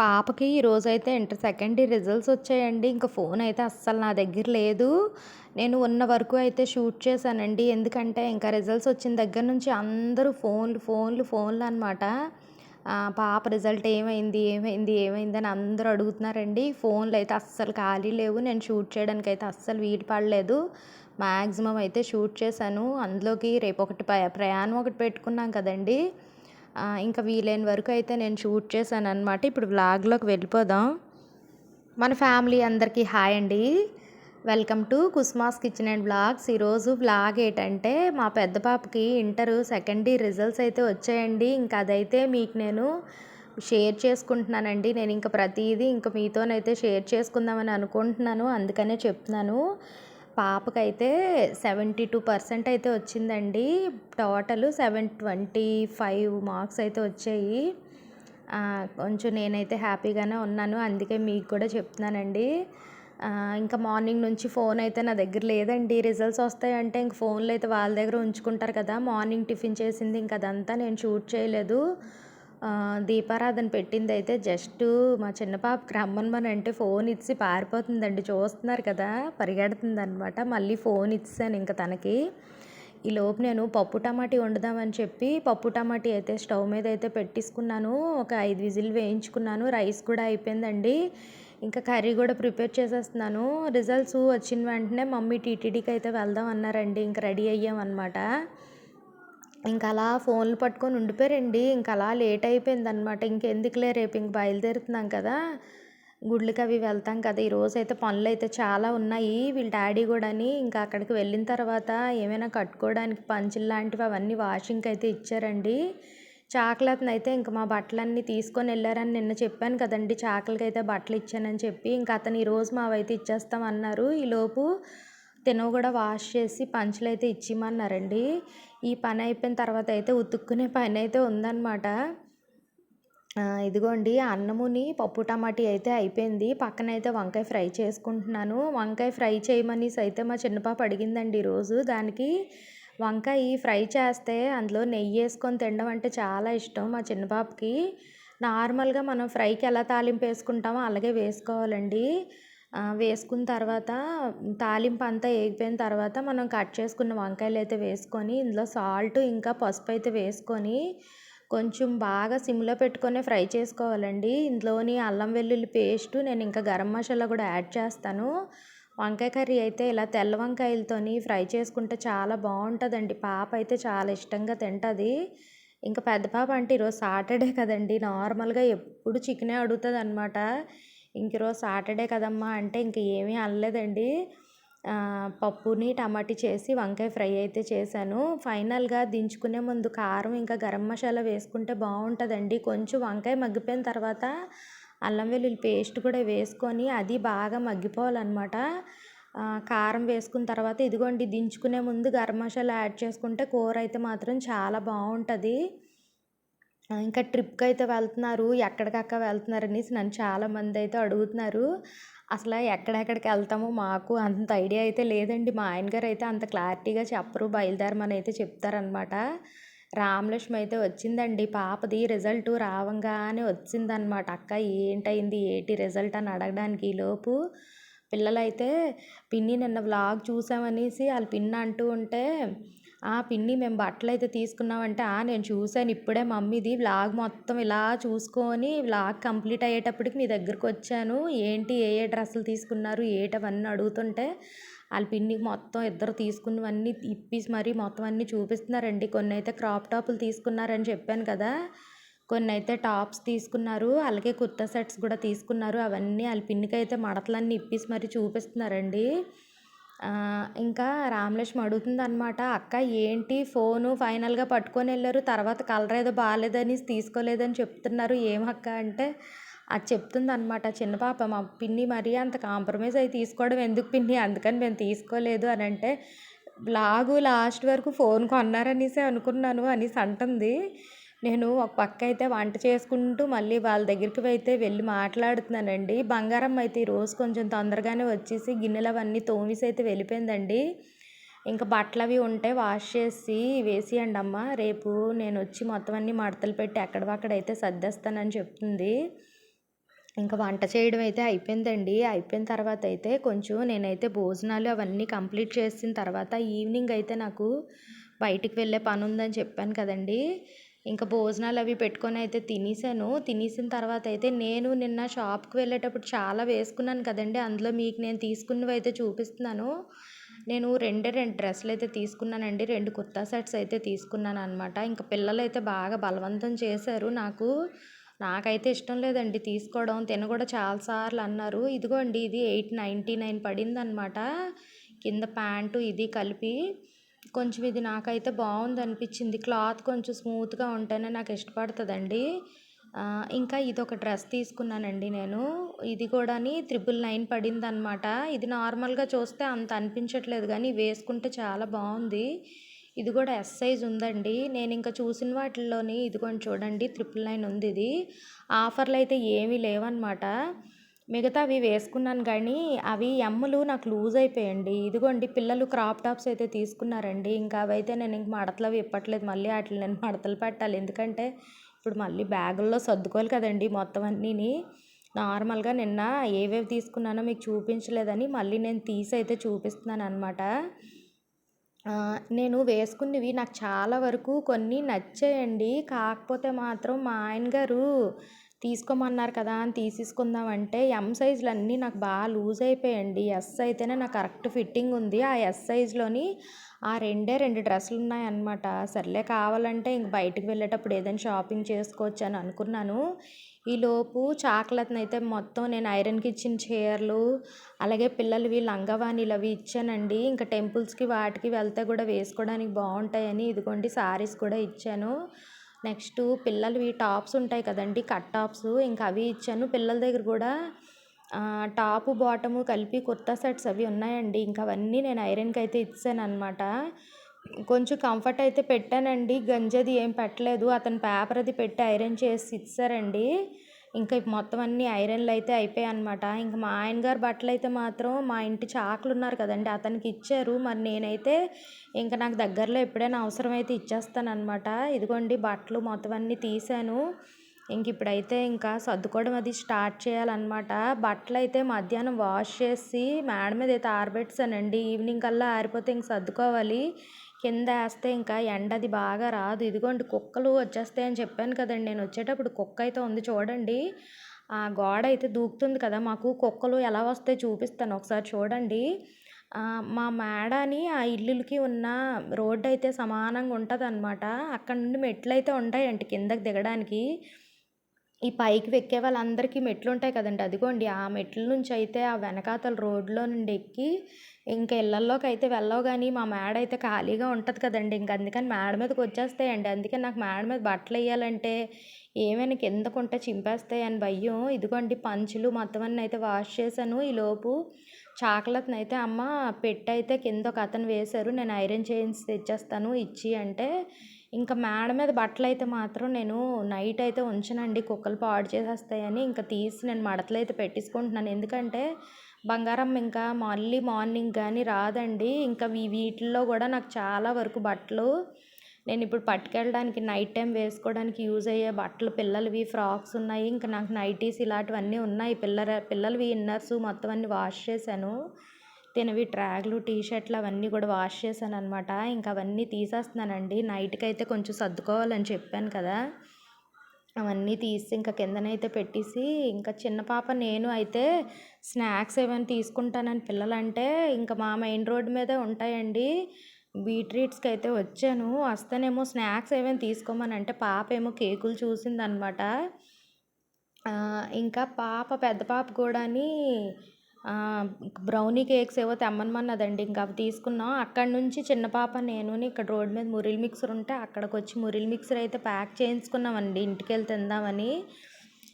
పాపకి ఈరోజు అయితే ఇంటర్ సెకండ్ ఇయర్ రిజల్ట్స్ వచ్చాయండి. ఇంకా ఫోన్ అయితే అస్సలు నా దగ్గర లేదు. నేను ఉన్న వరకు అయితే షూట్ చేశానండి. ఎందుకంటే ఇంకా రిజల్ట్స్ వచ్చిన దగ్గర నుంచి అందరూ ఫోన్లు, ఫోన్లు, ఫోన్లు అనమాట. పాప రిజల్ట్ ఏమైంది? ఏమైంది? ఏమైంది? అని అందరూ అడుగుతున్నారండి. ఫోన్లు అయితే అస్సలు ఖాళీ లేవు. నేను షూట్ చేయడానికైతే అస్సలు వీలు పడలేదు. మ్యాక్సిమం అయితే షూట్ చేశాను. అందులోకి రేపు ఒకటి ప్రయాణం ఒకటి పెట్టుకున్నాం కదండీ! ఇంకా వీలైన వరకు అయితే నేను షూట్ చేశాను అనమాట ఇప్పుడు వ్లాగ్‌లోకి వెళ్ళిపోదాం. మన ఫ్యామిలీ అందరికీ హాయ్ అండి. Welcome to Kusma's kitchen and blogs ఈరోజు వ్లాగ్ ఏంటంటే మా పెద్ద పాపకి ఇంటర్ సెకండ్ ఇయర్ రిజల్ట్స్ అయితే వచ్చాయండి. ఇంకా అదైతే మీకు నేను షేర్ చేసుకుంటున్నానండి. నేను ఇంక ప్రతిదీ ఇంకా మీతోనైతే షేర్ చేసుకుందామని అనుకుంటున్నాను. అందుకనే చెప్తున్నాను. పాపకైతే 72% అయితే వచ్చిందండి. టోటల్ 725 మార్క్స్ అయితే వచ్చాయి. కొంచెం నేనైతే హ్యాపీగానే ఉన్నాను. అందుకే మీకు కూడా చెప్తున్నానండి. ఇంకా మార్నింగ్ నుంచి ఫోన్ అయితే నా దగ్గర లేదండి. రిజల్ట్స్ వస్తాయంటే ఇంక ఫోన్లు అయితే వాళ్ళ దగ్గర ఉంచుకుంటారు కదా! మార్నింగ్ టిఫిన్ చేసింది ఇంక అదంతా నేను షూట్ చేయలేదు. దీపారాధన పెట్టింది అయితే జస్ట్ మా చిన్న పాపకి రమ్మనమనంటే ఫోన్ ఇచ్చి పారిపోతుందండి. చూస్తున్నారు కదా! పరిగెడుతుంది అనమాట మళ్ళీ ఫోన్ ఇచ్చాను ఇంక తనకి. ఈ లోపు నేను పప్పు టమాటీ వండుదామని చెప్పి పప్పు టమాటీ అయితే స్టవ్ మీద అయితే పెట్టేసుకున్నాను. ఒక ఐదు విజిల్ వేయించుకున్నాను. రైస్ కూడా అయిపోయిందండి. ఇంకా కర్రీ కూడా ప్రిపేర్ చేసేస్తున్నాను. రిజల్ట్స్ వచ్చిన వెంటనే మమ్మీ టీటీడీకి అయితే వెళ్దాం అన్నారండి. ఇంకా రెడీ అయ్యామన్నమాట ఇంక అలా ఫోన్లు పట్టుకొని ఉండిపోయారండి. ఇంక అలా లేట్ అయిపోయిందనమాట. ఇంకెందుకులే రేపు ఇంక బయలుదేరుతున్నాం కదా! గుళ్ళకి అవి వెళ్తాం కదా! ఈరోజు అయితే పనులు అయితే చాలా ఉన్నాయి. వీళ్ళ డాడీ కూడాని ఇంకా అక్కడికి వెళ్ళిన తర్వాత ఏమైనా కట్టుకోవడానికి పంచులు లాంటివి అవన్నీ వాషింగ్‌కి అయితే ఇచ్చారండి. చాకలతనైతే ఇంక మా బట్టలన్నీ తీసుకొని వెళ్ళారని నిన్న చెప్పాను కదండీ! చాకలికైతే బట్టలు ఇచ్చానని చెప్పి. ఇంక అతను ఈరోజు మావైతే ఇచ్చేస్తాం అన్నారు. ఈలోపు తినవి కూడా వాష్ చేసి పంచలు అయితే ఇచ్చిమన్నారండి. ఈ పని అయిపోయిన తర్వాత అయితే ఉతుక్కునే పని అయితే ఉందన్నమాట ఇదిగోండి అన్నముని పప్పు టమాటీ అయితే అయిపోయింది. పక్కన అయితే వంకాయ ఫ్రై చేసుకుంటున్నాను. వంకాయ ఫ్రై చేయమనేసి అయితే మా చిన్నపాప అడిగిందండి ఈరోజు. దానికి వంకాయ ఫ్రై చేస్తే అందులో నెయ్యి వేసుకొని తినడం అంటే చాలా ఇష్టం మా చిన్నపాపకి నార్మల్‌గా మనం ఫ్రైకి ఎలా తాలింపు వేసుకుంటామో అలాగే వేసుకోవాలండి. వేసుకున్న తర్వాత తాలింపు అంతా వేగిపోయిన తర్వాత మనం కట్ చేసుకున్న వంకాయలు అయితే వేసుకొని ఇందులో సాల్ట్ ఇంకా పసుపు అయితే వేసుకొని కొంచెం బాగా సిమ్‌లో పెట్టుకొనే ఫ్రై చేసుకోవాలండి. ఇందులోని అల్లం వెల్లుల్లి పేస్ట్ నేను ఇంకా గరం మసాలా కూడా యాడ్ చేస్తాను. వంకాయ కర్రీ అయితే ఇలా తెల్ల వంకాయలతోని ఫ్రై చేసుకుంటే చాలా బాగుంటుందండి పాప అయితే చాలా ఇష్టంగా తింటుంది ఇంకా పెద్ద పాప అంటే ఈరోజు సాటర్డే కదండి నార్మల్‌గా ఎప్పుడు చికెనే అడుగుతదనమాట. ఇంక ఈరోజు సాటర్డే కదమ్మా! అంటే ఇంక ఏమీ అనలేదండి. పప్పుని టమాటీ చేసి వంకాయ ఫ్రై అయితే చేశాను. ఫైనల్‌గా దించుకునే ముందు కారం ఇంకా గరం మసాలా వేసుకుంటే బాగుంటుందండి కొంచెం వంకాయ మగ్గిపోయిన తర్వాత అల్లం వెల్లుల్లి పేస్ట్ కూడా వేసుకొని అది బాగా మగ్గిపోవాలన్నమాట కారం వేసుకున్న తర్వాత ఇదిగోండి దించుకునే ముందు గరం మసాలా యాడ్ చేసుకుంటే కూర అయితే మాత్రం చాలా బాగుంటుంది ఇంకా ట్రిప్కి అయితే వెళ్తున్నారు. ఎక్కడికక్క వెళ్తున్నారు అనేసి నన్ను చాలామందైతే అడుగుతున్నారు. అసలు ఎక్కడెక్కడికి వెళ్తామో మాకు అంత ఐడియా అయితే లేదండి. మా ఆయన గారు అయితే అంత క్లారిటీగా చెప్పరు. బయలుదేరమని అయితే చెప్తారనమాట. రామలక్ష్మి అయితే వచ్చిందండి. పాపది రిజల్ట్ రావంగానే వచ్చిందనమాట. అక్క ఏంటయింది? ఏటి రిజల్ట్ అని అడగడానికి. ఈలోపు పిల్లలైతే పిన్ని నిన్న వ్లాగ్ చూసామనేసి వాళ్ళు పిన్ అంటూ ఉంటే, ఆ! పిన్ని మేము బట్టలు అయితే తీసుకున్నామంటే, ఆ! నేను చూసాను ఇప్పుడే మమ్మీది వ్లాగ్ మొత్తం ఇలా చూసుకొని వ్లాగ్ కంప్లీట్ అయ్యేటప్పటికి మీ దగ్గరకొచ్చాను. ఏంటి ఏ ఏ డ్రెస్సులు తీసుకున్నారు? ఏటవన్నీ అడుగుతుంటే వాళ్ళ పిన్నికి మొత్తం ఇద్దరు తీసుకున్నవన్నీ ఇప్పేసి మరీ మొత్తం అన్నీ చూపిస్తున్నారండి. కొన్ని అయితే క్రాప్ టాపులు తీసుకున్నారని చెప్పాను కదా! కొన్ని అయితే టాప్స్ తీసుకున్నారు. అలాగే కుర్తా సెట్స్ కూడా తీసుకున్నారు. అవన్నీ వాళ్ళ పిన్నికి అయితే మడతలన్నీ ఇప్పేసి మరీ చూపిస్తున్నారండి. ఇంకా రామలక్ష్మి అడుగుతుందనమాట. అక్క ఏంటి ఫోను ఫైనల్‌గా పట్టుకొని వెళ్ళారు తర్వాత కలర్ ఏదో బాలేదనేసి తీసుకోలేదని చెప్తున్నారు. ఏమక్క అంటే అది చెప్తుందనమాట చిన్న పాప. మా పిన్ని మరీ అంత కాంప్రమైజ్ అయ్యి తీసుకోవడం ఎందుకు పిన్ని అందుకని మేము తీసుకోలేదు అని అంటే లాగు లాస్ట్ వరకు ఫోన్ కొన్నారనేసే అనుకున్నాను అనేసి అంటుంది. నేను ఒక పక్క అయితే వంట చేసుకుంటూ మళ్ళీ వాళ్ళ దగ్గరికి అయితే వెళ్ళి మాట్లాడుతున్నానండి. బంగారం అయితే ఈరోజు కొంచెం తొందరగానే వచ్చేసి గిన్నెలు అవన్నీ తోమేసి అయితే వెళ్ళిపోయిందండి. ఇంకా బట్టలు అవి ఉంటే వాష్ చేసి వేసియండి అమ్మ. రేపు నేను వచ్చి మొత్తం అన్నీ మడతలు పెట్టి ఎక్కడవక్కడైతే అయితే సర్దేస్తానని చెప్తుంది. ఇంకా వంట చేయడం అయితే అయిపోయిందండి అయిపోయిన తర్వాత అయితే కొంచెం నేనైతే భోజనాలు అవన్నీ కంప్లీట్ చేసిన తర్వాత ఈవినింగ్ అయితే నాకు బయటికి వెళ్ళే పని ఉందని చెప్పాను కదండి ఇంకా భోజనాలు అవి పెట్టుకొని అయితే తినేసాను. తినేసిన తర్వాత అయితే నేను నిన్న షాప్కి వెళ్ళేటప్పుడు చాలా వేసుకున్నాను కదండి. అందులో మీకు నేను తీసుకున్నవి అయితే చూపిస్తున్నాను. నేను రెండే రెండు డ్రెస్సులు అయితే తీసుకున్నానండి. రెండు కుర్తా సెట్స్ అయితే తీసుకున్నాను అనమాట ఇంకా పిల్లలు అయితే బాగా బలవంతం చేశారు నాకు. నాకైతే ఇష్టం లేదండి తీసుకోవడం. తిన కూడా చాలాసార్లు అన్నారు. ఇదిగోండి ఇది ఎయిట్ నైంటీ నైన్ పడింది అనమాట కింద ప్యాంటు ఇది కలిపి కొంచెం ఇది నాకైతే బాగుంది అనిపించింది క్లాత్ కొంచెం స్మూత్గా ఉంటేనే నాకు ఇష్టపడుతుందండి. ఇంకా ఇది ఒక డ్రెస్ తీసుకున్నానండి నేను. ఇది కూడా త్రిబుల్ నైన్ పడింది అనమాట ఇది నార్మల్గా చూస్తే అంత అనిపించట్లేదు కానీ వేసుకుంటే చాలా బాగుంది. ఇది కూడా ఎస్ సైజ్ ఉందండి. నేను ఇంకా చూసిన వాటిల్లోని ఇదిగోండి చూడండి త్రిపుల్ నైన్ ఉంది ఇది. ఆఫర్లు అయితే ఏమీ లేవన్నమాట. మిగతావి వేసుకున్నాను కానీ అవి ఎమ్ములు నాకు లూజ్ అయిపోయండి. ఇదిగోండి పిల్లలు క్రాప్ టాప్స్ అయితే తీసుకున్నారండి. ఇంకా అవైతే నేను ఇంక మడతలు అవి ఇప్పట్లేదు. మళ్ళీ వాటిని నేను మడతలు పెట్టాలి. ఎందుకంటే ఇప్పుడు మళ్ళీ బ్యాగుల్లో సర్దుకోవాలి కదండి మొత్తం అన్నీని. నార్మల్గా నిన్న ఏవేవి తీసుకున్నానో మీకు చూపించలేదని మళ్ళీ నేను తీసి అయితే చూపిస్తున్నాను అనమాట నేను వేసుకున్నవి నాకు చాలా వరకు కొన్ని నచ్చాయండి. కాకపోతే మాత్రం మా ఆయన గారు తీసుకోమన్నారు కదా అని తీసేసుకుందామంటే ఎం సైజులు అన్నీ నాకు బాగా లూజ్ అయిపోయాయండి. ఎస్ అయితేనే నాకు కరెక్ట్ ఫిట్టింగ్ ఉంది. ఆ ఎస్ సైజులోని ఆ రెండే రెండు డ్రెస్సులు ఉన్నాయన్నమాట సర్లే కావాలంటే ఇంక బయటకు వెళ్ళేటప్పుడు ఏదైనా షాపింగ్ చేసుకోవచ్చు అని అనుకున్నాను. ఈలోపు చాక్లెట్ని అయితే మొత్తం నేను ఐరన్కి ఇచ్చిన చీరలు అలాగే పిల్లలవి లంగవాణిలు అవి ఇచ్చానండి. ఇంకా టెంపుల్స్కి వాటికి వెళ్తే కూడా వేసుకోవడానికి బాగుంటాయని ఇదిగోండి సారీస్ కూడా ఇచ్చాను. నెక్స్ట్ పిల్లలవి టాప్స్ ఉంటాయి కదండి కట్ టాప్స్. ఇంకా అవి ఇచ్చాను పిల్లల దగ్గర కూడా. టాప్ బాటము కలిపి కుర్తా సెట్స్ అవి ఉన్నాయండి. ఇంకా అవన్నీ నేను ఐరన్కి అయితే ఇచ్చాను అనమాట కొంచెం కంఫర్ట్ అయితే పెట్టానండి. గంజది ఏం పెట్టలేదు. అతను పేపర్ అది పెట్టి ఐరన్ చేసి ఇచ్చారండి. ఇంకా మొత్తం అన్ని ఐరన్లు అయితే అయిపోయాయి అనమాట ఇంకా మా ఆయన గారు బట్టలు అయితే మాత్రం మా ఇంటి చాకులు ఉన్నారు కదండి అతనికి ఇచ్చారు. మరి నేనైతే ఇంకా నాకు దగ్గరలో ఎప్పుడైనా అవసరమైతే ఇచ్చేస్తాను అనమాట ఇదిగోండి బట్టలు మొత్తం అన్నీ తీశాను. ఇంక ఇప్పుడైతే ఇంకా సర్దుకోవడం అది స్టార్ట్ చేయాలన్నమాట. బట్టలు అయితే మధ్యాహ్నం వాష్ చేసి మేడ మీద అయితే ఆరబెట్టానండి ఈవినింగ్ కల్లా ఆరిపోతే ఇంక సర్దుకోవాలి. కింద వేస్తే ఇంకా ఎండ అది బాగా రాదు. ఇదిగోండి కుక్కలు వచ్చేస్తాయని చెప్పాను కదండి. నేను వచ్చేటప్పుడు కుక్క అయితే ఉంది చూడండి. ఆ గోడ అయితే దూకుతుంది కదా. మాకు కుక్కలు ఎలా వస్తాయి చూపిస్తాను ఒకసారి చూడండి. మా మేడని ఆ ఇల్లులకి ఉన్న రోడ్డు అయితే సమానంగా ఉంటుంది అనమాట అక్కడ నుండి మెట్లు అయితే ఉంటాయండి కిందకి దిగడానికి. ఈ పైకి ఎక్కే వాళ్ళందరికీ మెట్లు ఉంటాయి కదండి. అదిగోండి ఆ మెట్ల నుంచి అయితే ఆ వెనకాతల రోడ్లో నుండి ఎక్కి ఇంకా ఇళ్ళల్లోకి అయితే వెళ్ళవు కానీ మా మేడ అయితే ఖాళీగా ఉంటుంది కదండి. ఇంక అందుకని మేడ మీదకి వచ్చేస్తాయండి. అందుకే నాకు మేడ మీద బట్టలు వేయాలంటే ఏమైనా కిందకుంటే చింపేస్తాయి అని భయం. ఇదిగోండి పంచులు మొత్తం అన్నీ అయితే వాష్ చేశాను. ఈలోపు చాక్లెట్ని అయితే అమ్మ పెట్టయితే కింద ఒక అతను వేశారు. నేను ఐరన్ చేయించి తెచ్చేస్తాను ఇచ్చి అంటే ఇంకా మేడ మీద బట్టలు అయితే మాత్రం నేను నైట్ అయితే ఉంచనండి. కుక్కలు పాడు చేసేస్తాయని ఇంకా తీసి నేను మడతలు అయితే పెట్టించుకుంటున్నాను. ఎందుకంటే బంగారం ఇంకా మళ్ళీ మార్నింగ్ కానీ రాదండి. ఇంకా వీటిల్లో కూడా నాకు చాలా వరకు బట్టలు నేను ఇప్పుడు పట్టుకెళ్ళడానికి నైట్ టైం వేసుకోవడానికి యూజ్ అయ్యే బట్టలు పిల్లలవి ఫ్రాక్స్ ఉన్నాయి. ఇంకా నాకు నైటీస్ ఇలాంటివన్నీ ఉన్నాయి. పిల్లల పిల్లలవి ఇన్నర్స్ మొత్తం అన్నీ వాష్ చేశాను. తినవి ట్రాగ్లు టీ షర్ట్లు అవన్నీ కూడా వాష్ చేశాను అనమాట ఇంకా అవన్నీ తీసేస్తున్నానండి. నైట్కి అయితే కొంచెం సర్దుకోవాలని చెప్పాను కదా. అవన్నీ తీసి ఇంకా కిందనైతే పెట్టేసి ఇంకా చిన్న పాప నేను అయితే స్నాక్స్ ఏమైనా తీసుకుంటానని పిల్లలంటే ఇంకా మా మెయిన్ రోడ్ మీదే ఉంటాయండి. బీట్రీట్స్కి అయితే వచ్చాను. వస్తేనేమో స్నాక్స్ ఏమైనా తీసుకోమని అంటే పాప ఏమో కేకులు చూసిందనమాట ఇంకా పాప పెద్ద పాప కూడాని బ్రౌనీ కేక్స్ ఏవో తెమ్మనమన్నదండి. ఇంకా అవి తీసుకున్నాం. అక్కడ నుంచి చిన్న పాప నేను ఇక్కడ రోడ్ మీద మురిల్ మిక్సర్ ఉంటే అక్కడికి వచ్చి మురిల్ మిక్సర్ అయితే ప్యాక్ చేయించుకున్నామండి. ఇంటికి వెళ్ళి తిందామని.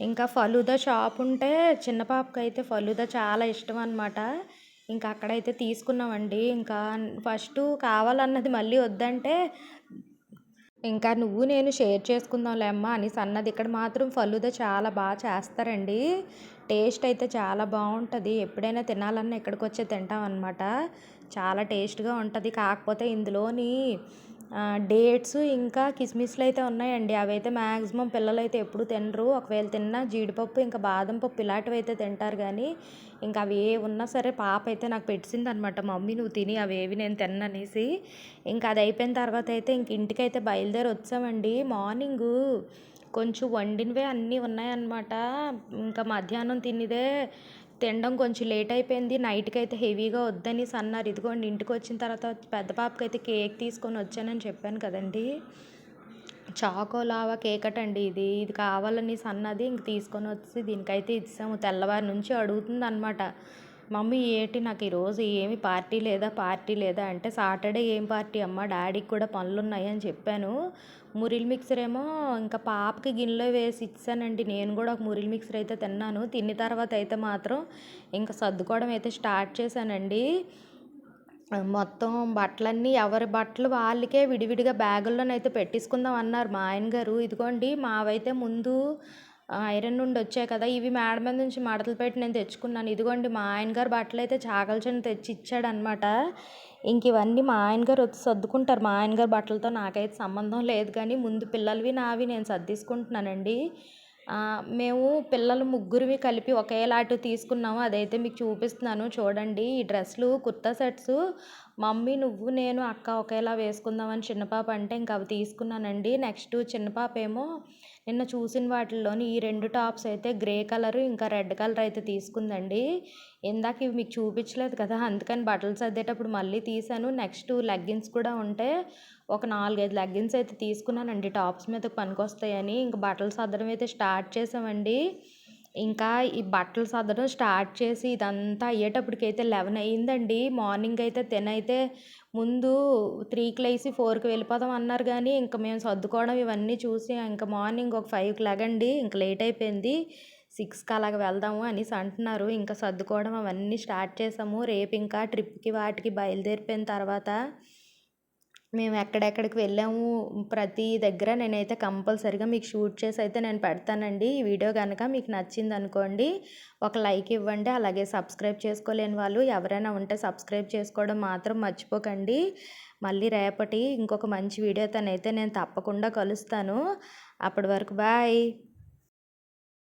ఇంకా ఫలూదా షాప్ ఉంటే చిన్న పాపకి అయితే ఫలుదా చాలా ఇష్టం అనమాట ఇంకా అక్కడైతే తీసుకున్నామండి. ఇంకా ఫస్ట్ కావాలన్నది మళ్ళీ వద్దంటే ఇంకా నువ్వు నేను షేర్ చేసుకుందాంలే అమ్మ అని అన్నది. ఇక్కడ మాత్రం ఫలుదా చాలా బాగా చేస్తారండి. టేస్ట్ అయితే చాలా బాగుంటుంది. ఎప్పుడైనా తినాలన్నా ఇక్కడికి వచ్చే తింటాం అనమాట చాలా టేస్ట్గా ఉంటుంది. కాకపోతే ఇందులోని డేట్స్ ఇంకా కిస్మిస్లు అయితే ఉన్నాయండి. అవి అయితే మ్యాక్సిమం పిల్లలు అయితే ఎప్పుడు తినరు. ఒకవేళ తిన్నా జీడిపప్పు ఇంకా బాదం పప్పు ఇలాంటివి అయితే తింటారు కానీ ఇంకా అవి ఏ ఉన్నా సరే పాప అయితే నాకు పెట్టింది అనమాట మమ్మీ నువ్వు తిని అవి ఏవి నేను తిన్ననేసి. ఇంకా అది అయిపోయిన తర్వాత అయితే ఇంక ఇంటికి అయితే బయలుదేరి వచ్చామండి. మార్నింగు కొంచెం వండినవే అన్నీ ఉన్నాయన్నమాట. ఇంకా మధ్యాహ్నం తినేదే తినడం కొంచెం లేట్ అయిపోయింది. నైట్కి అయితే హెవీగా వద్దని అన్నారు. ఇదిగోండి ఇంటికి వచ్చిన తర్వాత పెద్ద పాపకి అయితే కేక్ తీసుకొని వచ్చానని చెప్పాను కదండి. చాకో లావా కేక్ అండి ఇది. ఇది కావాలని సన్నది ఇంక తీసుకొని వచ్చి దీనికైతే ఇచ్చాము. తెల్లవారి నుంచి అడుగుతుంది అనమాట మమ్మీ ఏంటి నాకు ఈరోజు ఏమి పార్టీ లేదా? పార్టీ లేదా? అంటే సాటర్డే ఏం పార్టీ? అమ్మ డాడీకి కూడా పనులు ఉన్నాయి అని చెప్పాను. మురిల్ మిక్సర్ ఏమో ఇంకా పాపకి గిన్నెలో వేసి ఇచ్చానండి. నేను కూడా ఒక మురిల్ మిక్సర్ అయితే తిన్నాను. తిన్న తర్వాత అయితే మాత్రం ఇంకా సర్దుకోవడం అయితే స్టార్ట్ చేశానండి. మొత్తం బట్టలన్నీ ఎవరి బట్టలు వాళ్ళకే విడివిడిగా బ్యాగుల్లోనైతే పెట్టేసుకుందాం అన్నారు మా ఆయన గారు. ఇదిగోండి మావైతే ముందు ఐరన్ నుండి వచ్చాయి కదా ఇవి మేడ మీద నుంచి మడతలు పెట్టి నేను తెచ్చుకున్నాను. ఇదిగోండి మా ఆయన గారు బట్టలు అయితే చాకల్చని తెచ్చి ఇచ్చాడనమాట ఇంక ఇవన్నీ మా ఆయన గారు వచ్చి సర్దుకుంటారు. మా ఆయన గారు బట్టలతో నాకైతే సంబంధం లేదు కానీ ముందు పిల్లలవి నావి నేను సర్దీసుకుంటున్నానండి. మేము పిల్లలు ముగ్గురివి కలిపి ఒకేలాంటి తీసుకున్నాము. అదైతే మీకు చూపిస్తున్నాను. చూడండి ఈ డ్రెస్సులు కుర్తా సెట్స్. మమ్మీ నువ్వు నేను అక్క ఒకేలా వేసుకుందామని చిన్న పాప అంటే ఇంక అవి తీసుకున్నానండి. నెక్స్ట్ చిన్నపాప ఏమో నిన్న చూసిన వాటిల్లోని ఈ రెండు టాప్స్ అయితే గ్రే కలర్ ఇంకా రెడ్ కలర్ అయితే తీసుకుందండి. ఇందాక ఇవి మీకు చూపించలేదు కదా అందుకని బట్టలు సర్దేటప్పుడు మళ్ళీ తీసాను నెక్స్ట్ లెగ్గిన్స్ కూడా ఉంటే ఒక నాలుగైదు లెగ్గిన్స్ అయితే తీసుకున్నానండి. టాప్స్ మీద పనికొస్తాయని ఇంకా బట్టలు సర్దడం అయితే స్టార్ట్ చేసామండి ఇంకా ఈ బట్టలు సర్దడం స్టార్ట్ చేసి ఇదంతా అయ్యేటప్పటికైతే లెవెన్ అయ్యిందండి. మార్నింగ్ అయితే తినైతే ముందు త్రీకి లేసి ఫోర్కి వెళ్ళిపోదాం అన్నారు కానీ ఇంకా మేము సర్దుకోవడం ఇవన్నీ చూసి ఇంకా మార్నింగ్ ఒక ఫైవ్కి లెగండి ఇంకా లేట్ అయిపోయింది. సిక్స్కి అలాగ వెళ్దాము అనేసి అంటున్నారు. ఇంకా సర్దుకోవడం అవన్నీ స్టార్ట్ చేసాము. రేపు ఇంకా ట్రిప్కి వాటికి బయలుదేరిపోయిన తర్వాత మేము ఎక్కడెక్కడికి వెళ్ళాము ప్రతి దగ్గర నేనైతే కంపల్సరిగా మీకు షూట్ చేసి అయితే నేను పెడతానండి. ఈ వీడియో కనుక మీకు నచ్చింది అనుకోండి ఒక లైక్ ఇవ్వండి అలాగే సబ్స్క్రైబ్ చేసుకోలేని వాళ్ళు ఎవరైనా ఉంటే సబ్స్క్రైబ్ చేసుకోవడం మాత్రం మర్చిపోకండి. మళ్ళీ రేపటి ఇంకొక మంచి వీడియోతోనైతే నేను తప్పకుండా కలుస్తాను. అప్పటి వరకు బాయ్.